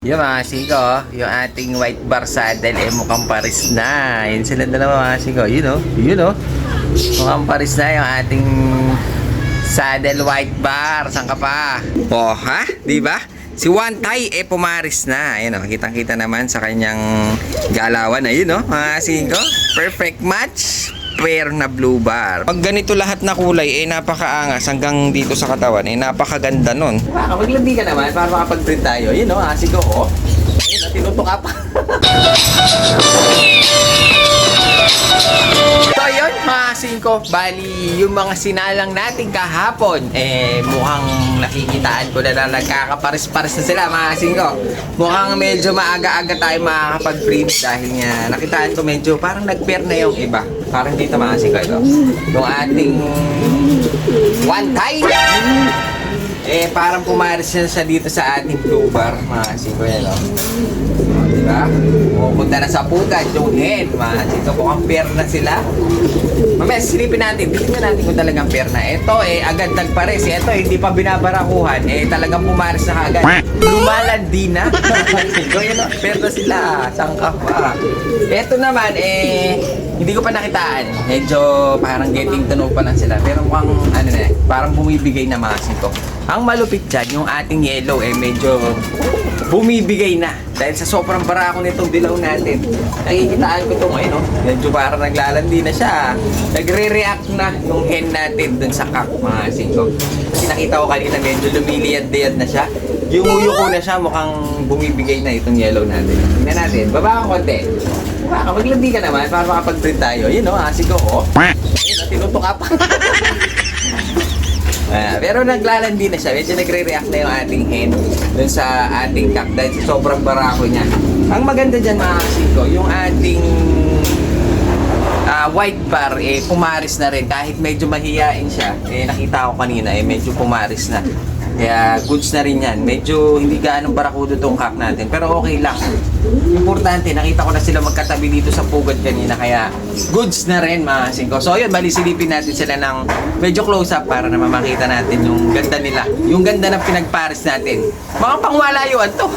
Yung mga siko, yung ating white bar saddle, eh mukhang paris na. Yun sila dalawa mga siko. Yun oh, yun oh. Mukhang paris na yung ating saddle white bar. Saan ka pa? Oh, ha? Di ba? Si Wantay eh pumaris na. Ayun oh, kitang-kita naman sa kanyang galawan. Ayun oh, mga siko. Perfect match pair na blue bar. Pag ganito lahat na kulay, eh napakaangas hanggang dito sa katawan, eh napakaganda nun. Baka maglandi ka naman para makapag-print tayo. Yun o, oh, asik ko. Ayun, oh, tinutok ka pa. singko, bali yung mga sinalang natin kahapon, eh mukhang nakikitaan ko na na nagkakaparis-paris na sila mga singko. Mukhang medyo maaga-aga tayo makakapag-print dahil nga nakitaan ko medyo parang nag-pair na yung iba. Parang dito mga singko ito. Yung ating one time, eh parang pumaris na siya dito sa ating blue bar mga singko yan o. Diba? Pupunta na sa pugad, yung hen, mga singko. Mukhang pair na sila. Mamaya, silipin natin. Tingnan natin kung talagang pair na. Ito, eh, agad nagpares. Ito, hindi pa binabarakuhan. Eh, talagang pumares na kaagad. Lumalandi na. oh, pair na sila. Sangka pa. Ito naman, eh, hindi ko pa nakitaan. Medyo parang getting to know pa lang sila. Pero mukhang, ano na, eh, parang bumibigay na mga singko. Ang malupit dyan, yung ating yellow, eh, medyo bumibigay na. Dahil sa sobrang barako nitong dilaw natin. Nakikitaan ko ito ngayon, no? Medyo parang naglalandi na siya. Nagre-react na yung hen natin dun sa kak, mga singko. Kasi nakita ko kanina medyo lumiliyad-liyad na siya. Yung uyo ko na siya, mukhang bumibigay na itong yellow natin. Tingnan natin. Baba ka konti. Baba ka, maglandi ka naman para makapag-print tayo. Yun, no? Asik ko, oh. Ayun, no? tinutok ka pa. Ah, pero naglalandi na siya. Medyo nagre-react na yung ating hen dun sa ating kak dahil sa sobrang barako niya. Ang maganda dyan mga kasiko, yung ating ah, white bar, eh, pumaris na rin. Kahit medyo mahiyain siya, eh, nakita ko kanina, eh, medyo pumaris na. Kaya goods na rin yan. Medyo hindi gaano barakudo tong kak natin. Pero okay lang. Importante, nakita ko na sila magkatabi dito sa pugad kanina. Kaya goods na rin mga singko. So yun, bali silipin natin sila ng medyo close up para na makita natin yung ganda nila. Yung ganda na pinagpares natin. Mga pangwalayuan to.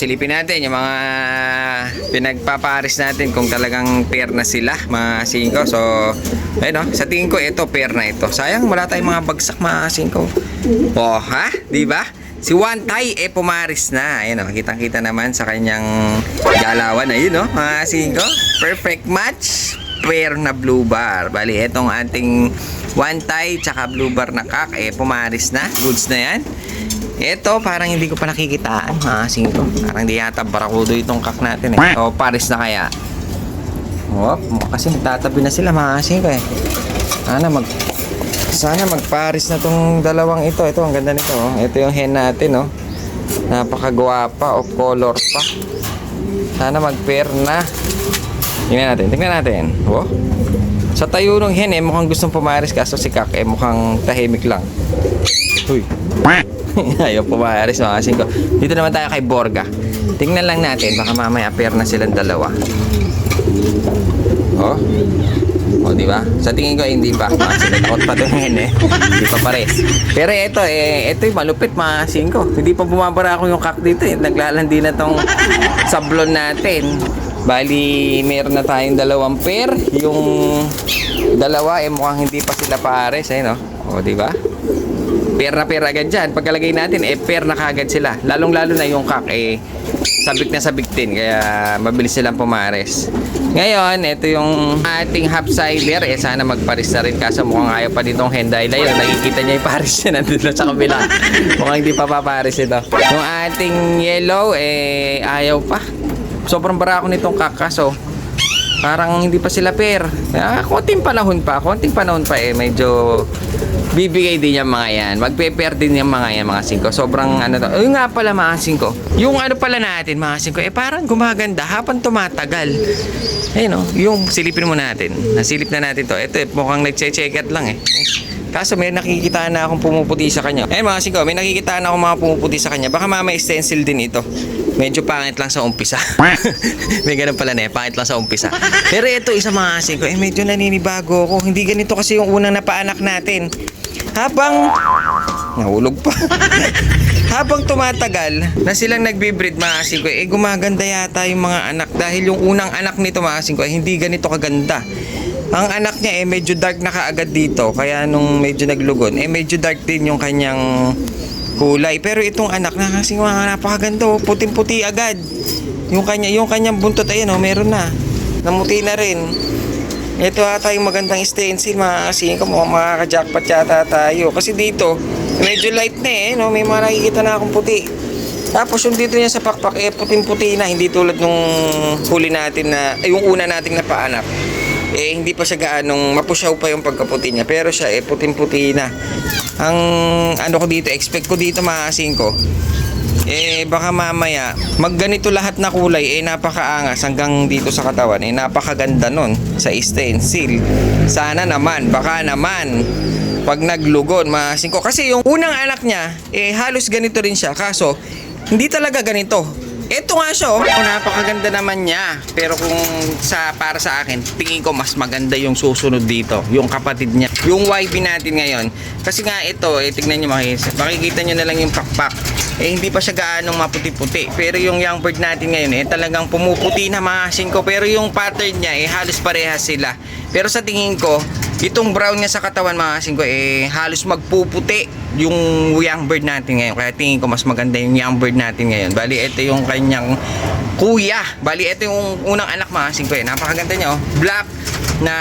Silipin natin yung mga pinagpaparis natin kung talagang pair na sila mga singko. So, ayun o, sa tingin ko ito pair na ito. Sayang wala tayong mga bagsak mga singko. Oh, ha? Di ba? Si Wantay eh pumaris na. Ayun o, kitang-kita naman sa kanyang galawan. Ayun o, mga singko. Perfect match. Pair na blue bar. Bali, etong ating Wantay tsaka blue bar na kak eh pumaris na. Goods na yan. Ito, parang hindi ko pa nakikitaan, mga singko. Parang di yata barakudo itong kak natin eh. O, paris na kaya. Wop, kasi nagtatabi na sila, mga singko eh. Sana mag... Sana mag-paris na tong dalawang ito. Ito, ang ganda nito. Oh. Ito yung hen natin, oh. Napakagwapa, of color pa. Sana mag-pair na. Tingnan natin, tingnan natin. Oh. Sa tayo ng hen, eh, mukhang gustong pumaris kaso si Kak, eh, mukhang tahimik lang. Uy. Ayaw pumaris mga singko. Dito naman tayo kay Borga. Tingnan lang natin, baka mamaya pair na silang dalawa. Oh. Oh, di ba? Sa tingin ko hindi pa. Kasi pa doon ngayon eh. Hindi pa pares. Pero ito eh, ito yung malupit mga singko. Hindi pa bumabara ako yung kak dito eh. Naglalandi na tong sablon natin. Bali, meron na tayong dalawang pair. Yung dalawa eh mukhang hindi pa sila pares eh, no? O, di ba? Pair na pair agad dyan. Pagkalagay natin, eh, pair na kagad sila. Lalong-lalo na yung kak, eh, sabik na sabik din. Kaya, mabilis silang pumares. Ngayon, ito yung ating half sider. Eh, sana magparis na rin. Kaso mukhang ayaw pa ditong hendaila yun. Nakikita niya yung paris niya nandun sa kabila. mukhang hindi pa paparis ito. Yung ating yellow, eh, ayaw pa. Sobrang barako nitong kak. Parang hindi pa sila pair. Ah, konting panahon pa, konting panahon pa eh, medyo bibigay din yung mga yan. Magpe-pair din yung mga yan, mga singko. Sobrang ano to. Yung nga pala mga singko. Yung ano pala natin, mga singko, eh parang gumaganda habang tumatagal. Ayun oh, yung silipin mo natin. Nasilip na natin to. Ito eh, mukhang nagche-checkat lang eh. Kaso may nakikita na akong pumuputi sa kanya. Eh mga singko, may nakikita na akong mga pumuputi sa kanya. Baka mama stencil din ito. Medyo pangit lang sa umpisa. may ganun pala na eh, pangit lang sa umpisa. Pero ito, isa mga singko, eh medyo naninibago ako. Hindi ganito kasi yung unang napaanak natin. Habang nahulog pa. habang tumatagal na silang nagbe-breed mga asing ko, eh gumaganda yata yung mga anak dahil yung unang anak nito mga asing ko, eh, hindi ganito kaganda. Ang anak niya eh medyo dark na kaagad dito, kaya nung medyo naglugon, eh medyo dark din yung kanyang kulay. Pero itong anak na kasing mga napakaganda, oh, puting-puti agad. Yung kanya, yung kanyang buntot ayun oh, meron na. Namuti na rin. Ito ata yung magandang stencil mga kasing ko, makaka-jackpot yata tayo. Kasi dito, medyo light na eh, no? may mga nakikita na akong puti. Tapos yung dito niya sa pakpak, eh puting-puti na, hindi tulad nung huli natin na, ay, yung una nating napaanak. Eh hindi pa siya gaanong mapusyaw pa yung pagkaputi niya, pero siya eh puting-puti na. Ang ano ko dito, expect ko dito mga kasing ko, eh baka mamaya magganito lahat na kulay eh napakaangas hanggang dito sa katawan. Eh napakaganda nun sa stencil. Sana naman baka naman pag naglugon maasin ko kasi yung unang anak niya eh halos ganito rin siya. Kaso hindi talaga ganito ito nga siya, oh. Napakaganda naman niya. Pero kung sa para sa akin, tingin ko mas maganda yung susunod dito. Yung kapatid niya. Yung YB natin ngayon. Kasi nga ito, eh, tignan nyo makikita. Makikita nyo na lang yung pakpak. Eh, hindi pa siya gaanong maputi-puti. Pero yung young bird natin ngayon, eh, talagang pumuputi na mga ko. Pero yung pattern niya, eh, halos parehas sila. Pero sa tingin ko, itong brown niya sa katawan mga ko, eh, halos magpuputi yung young bird natin ngayon. Kaya tingin ko mas maganda yung young bird natin ngayon. Bali, ito yung kanyang kuya. Bali, ito yung unang anak mga ko. Eh. Napakaganda niya, oh. Black na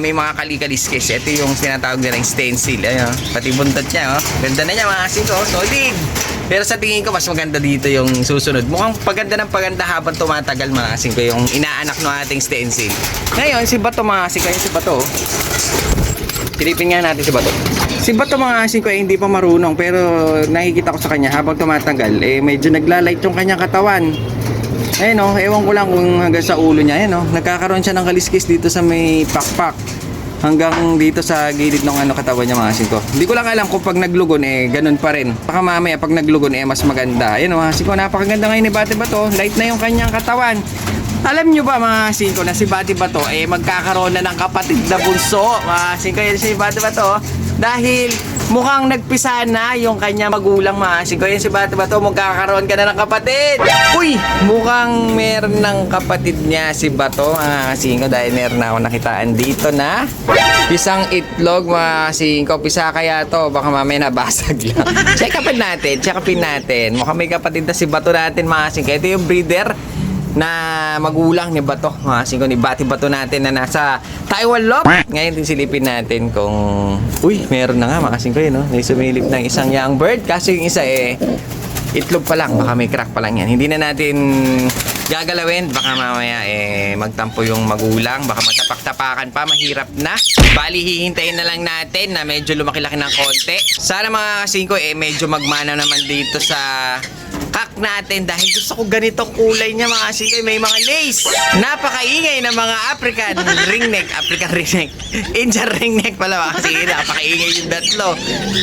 may mga kalikaliskis. Ito yung tinatawag nilang stencil. Ayun, oh. pati buntot niya, oh. Ganda na niya mga ko. Solid! Pero sa tingin ko, mas maganda dito yung susunod. Mukhang paganda ng paganda habang tumatagal mga ko yung inaanak ng ating stencil. Ngayon, si Bato mga ko. Yung si Bato. Pilipin nga natin si Bato. Si Bato mga asin ko eh, hindi pa marunong pero nakikita ko sa kanya habang tumatagal eh medyo naglalight yung kanyang katawan. Ayun oh, ewan ko lang kung hanggang sa ulo niya, ayun oh, nagkakaroon siya ng kaliskis dito sa may pakpak hanggang dito sa gilid ng ano katawan niya mga asin ko. Hindi ko lang alam kung pag naglugon eh ganun pa rin. Baka mamaya pag naglugon eh mas maganda. Ayun oh, mga asin ko, napakaganda ngayon ni Bate Bato. Light na yung kanyang katawan. Alam nyo ba mga singko na si Bati Bato eh magkakaroon na ng kapatid na bunso mga singko yan si Bati Bato dahil mukhang nagpisa na yung kanya magulang mga singko yan si Bati Bato magkakaroon ka na ng kapatid. Uy mukhang meron ng kapatid niya si Bato mga singko dahil meron na ako nakitaan dito na pisang itlog mga singko pisa kaya to? Baka mamaya nabasag lang. Check upin natin check upin natin. Mukhang may kapatid na si Bato natin mga singko ito yung breeder na magulang ni Bato, mga singko ni Bati Bato natin na nasa Taiwan Lop. Ngayon din silipin natin kung, uy, meron na nga mga singko yun, no? May sumilip ng isang young bird, kaso yung isa eh, itlog pa lang, baka may crack pa lang yan. Hindi na natin gagalawin, baka mamaya eh, magtampo yung magulang, baka matapak-tapakan pa, mahirap na. Bali, hihintayin na lang natin na medyo lumaki-laki ng konti. Sana mga kasingko eh, medyo magmana naman dito sa kak natin dahil gusto ko ganitong kulay niya mga kasingko. May mga lace. Napakaingay ng mga African ringneck. African ringneck. Indian ringneck pala mga kasingko. Napakaingay yung datlo.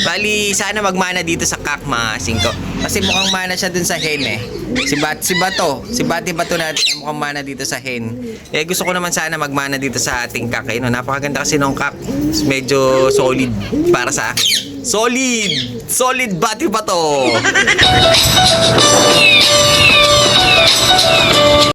Bali, sana magmana dito sa kak mga kasingko. Kasi mukhang mana siya dun sa hen eh. Si Bat, si Bato, si Bati Bato natin eh, mukhang mana dito sa hen. Eh gusto ko naman sana magmana dito sa ating kak eh. No? Napakaganda kasi nung kak. Medyo solid para sa akin. Solid! Solid Bati Bato!